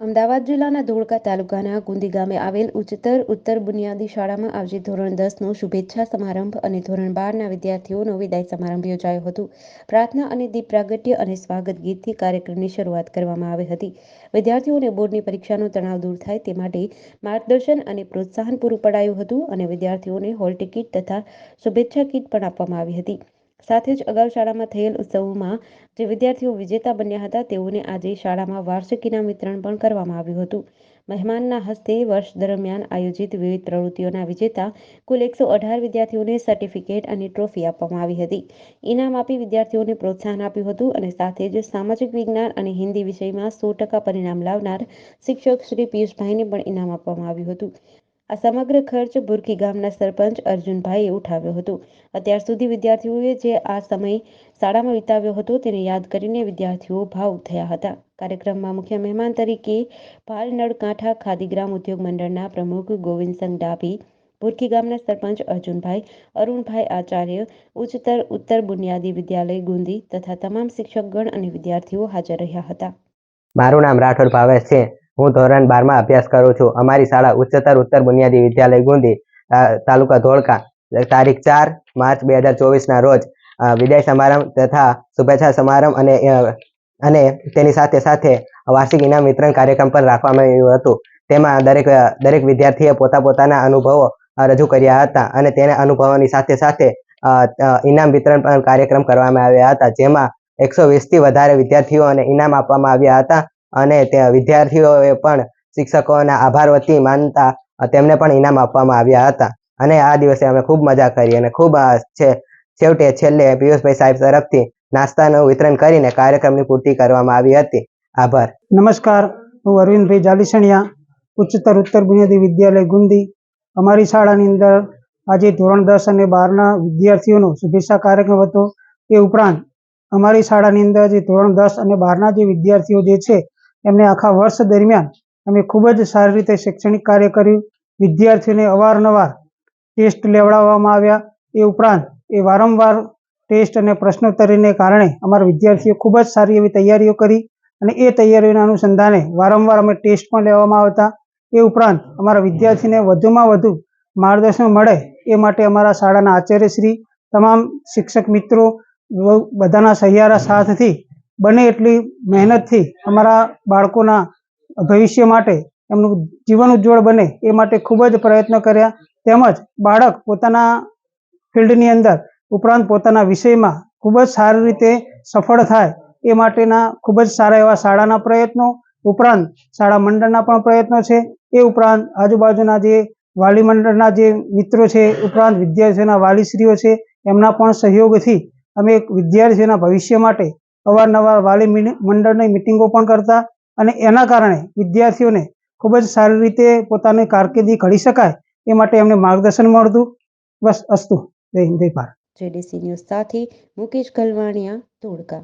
અમદાવાદ જિલ્લાના ધોળકા તાલુકાના ગુંદી ગામે આવેલ ઉચ્ચતર ઉત્તર બુનિયાદી શાળામાં આજે ધોરણ દસનો શુભેચ્છા સમારંભ અને ધોરણ બારના વિદ્યાર્થીઓનો વિદાય સમારંભ યોજાયો હતો. પ્રાર્થના અને દીપ પ્રાગટ્ય અને સ્વાગત ગીતથી કાર્યક્રમની શરૂઆત કરવામાં આવી હતી. વિદ્યાર્થીઓને બોર્ડની પરીક્ષાનો તણાવ દૂર થાય તે માટે માર્ગદર્શન અને પ્રોત્સાહન પૂરું પડાયું હતું અને વિદ્યાર્થીઓને હોલ ટિકિટ તથા શુભેચ્છા કીટ પણ આપવામાં આવી હતી. સાથે જ અગાઉ શાળામાં થયેલ ઉત્સવોમાં જે વિદ્યાર્થીઓ વિજેતા બન્યા હતા, તેઓને આજે શાળામાં વાર્ષિક ઇનામ વિતરણ પણ કરવામાં આવ્યું હતું. મહેમાનના હસ્તે વર્ષ દરમિયાન આયોજિત વિવિધ પ્રવૃત્તિઓના વિજેતા કુલ એકસો અઢાર વિદ્યાર્થીઓને સર્ટિફિકેટ અને ટ્રોફી આપવામાં આવી હતી. ઇનામ આપી વિદ્યાર્થીઓને પ્રોત્સાહન આપ્યું હતું અને સાથે જ સામાજિક વિજ્ઞાન અને હિન્દી વિષયમાં સો ટકા પરિણામ લાવનાર શિક્ષક શ્રી પિયુષભાઈને પણ ઇનામ આપવામાં આવ્યું હતું. આ સમગ્ર ખર્ચ ભુરખી ગામના સરપંચ અર્જુનભાઈએ ઉઠાવ્યો હતો. અત્યાર સુધી વિદ્યાર્થીઓએ જે આ સમય શાળામાં વિતાવ્યો હતો તેને યાદ કરીને વિદ્યાર્થીઓ ભાવુક થયા હતા. કાર્યક્રમમાં મુખ્ય મહેમાન તરીકે ભાલનળ કાંઠા ખાદીગ્રામ ઉદ્યોગ મંડળના પ્રમુખ ગોવિંદસંગ ડાભી ભુરખી ગામના સરપંચ અર્જુનભાઈ, અરુણભાઈ આચાર્ય, ઉચ્ચતર ઉત્તર બુનિયાદી વિદ્યાલય ગુંદી તથા તમામ શિક્ષકગણ અને વિદ્યાર્થીઓ હાજર રહ્યા હતા. મારું નામ રાઠોડ ભાવેશ છે. હું ધોરણ બારમાં અભ્યાસ કરું છું. અમારી શાળા ઉચ્ચતર ઉત્તર બુનિયાદી વિદ્યાલય ગુંદી તાલુકા ધોળકા. તારીખ ચાર માર્ચ બે હજાર ચોવીસના રોજ વિદાય સમારંભ તથા શુભેચ્છા સમારંભ અને અને તેની સાથે સાથે વાર્ષિક ઇનામ વિતરણ કાર્યક્રમ પણ રાખવામાં આવ્યું હતું. તેમાં દરેક દરેક વિદ્યાર્થીએ પોતા પોતાના અનુભવો રજૂ કર્યા હતા અને તેના અનુભવોની સાથે સાથે ઇનામ વિતરણ પણ કાર્યક્રમ કરવામાં આવ્યા હતા. જેમાં એકસો વીસથી વધારે વિદ્યાર્થીઓને ઇનામ આપવામાં આવ્યા હતા. અને ત્યાં વિદ્યાર્થીઓએ પણ શિક્ષકોના આભાર વતી માનતા તેમને પણ ઇનામ આપવામાં આવ્યા હતા. અને આ દિવસે અમે ખૂબ મજા કરી અને ખૂબ છે, છેવટે છેલ્લે પિયુષભાઈ સાહેબ તરફથી નાસ્તાનું વિતરણ કરીને કાર્યક્રમની પૂર્તિ કરવામાં આવી હતી. આભાર. નમસ્કાર. હું અરવિંદભાઈ જાલીસણિયા, ઉચ્ચતર ઉત્તર બુનિયાદી વિદ્યાલય ગુંદી. અમારી શાળાની અંદર આજે ધોરણ દસ અને બારના વિદ્યાર્થીઓનો શુભેચ્છા કાર્યક્રમ હતો. એ ઉપરાંત અમારી શાળાની અંદર જે ધોરણ દસ અને બારના જે વિદ્યાર્થીઓ જે છે એમને આખા વર્ષ દરમિયાન અમે ખૂબ જ સારી રીતે શૈક્ષણિક કાર્ય કર્યું. વિદ્યાર્થીઓને અવારનવાર ટેસ્ટ લેવડાવવામાં આવ્યા. એ ઉપરાંત એ વારંવાર ટેસ્ટ અને પ્રશ્નોત્તરીને કારણે અમારા વિદ્યાર્થીઓ ખૂબ જ સારી એવી તૈયારીઓ કરી અને એ તૈયારીઓના અનુસંધાને વારંવાર અમે ટેસ્ટ પણ લેવામાં આવતા. એ ઉપરાંત અમારા વિદ્યાર્થીને વધુમાં વધુ માર્ગદર્શન મળે એ માટે અમારા શાળાના આચાર્યશ્રી, તમામ શિક્ષક મિત્રો બધાના સહિયારા સાથથી બને એટલી મહેનતથી અમારા બાળકોના ભવિષ્ય માટે, એમનું જીવન ઉજ્જવળ બને એ માટે ખૂબ જ પ્રયત્ન કર્યા. તેમજ બાળક પોતાના ફિલ્ડની અંદર, ઉપરાંત પોતાના વિષયમાં ખૂબ જ સારી રીતે સફળ થાય એ માટેના ખૂબ જ સારા એવા શાળાના પ્રયત્નો, ઉપરાંત શાળા મંડળના પણ પ્રયત્નો છે. એ ઉપરાંત આજુબાજુના જે વાલી મંડળના જે મિત્રો છે, ઉપરાંત વિદ્યાર્થીઓના વાલીશ્રીઓ છે, એમના પણ સહયોગથી અમે એક વિદ્યાર્થીઓના ભવિષ્ય માટે અવારનવાર વાલી મંડળની મિટિંગો પણ કરતા અને એના કારણે વિદ્યાર્થીઓને ખૂબ જ સારી રીતે પોતાની કારકિર્દી ઘડી શકાય એ માટે એમને માર્ગદર્શન મળતું. બસ, અસ્તુ. જય હિન્દ, જય ભારત. જેડીસી ન્યૂઝ સાથે મુકેશ ગલવાણિયા, ધોળકા.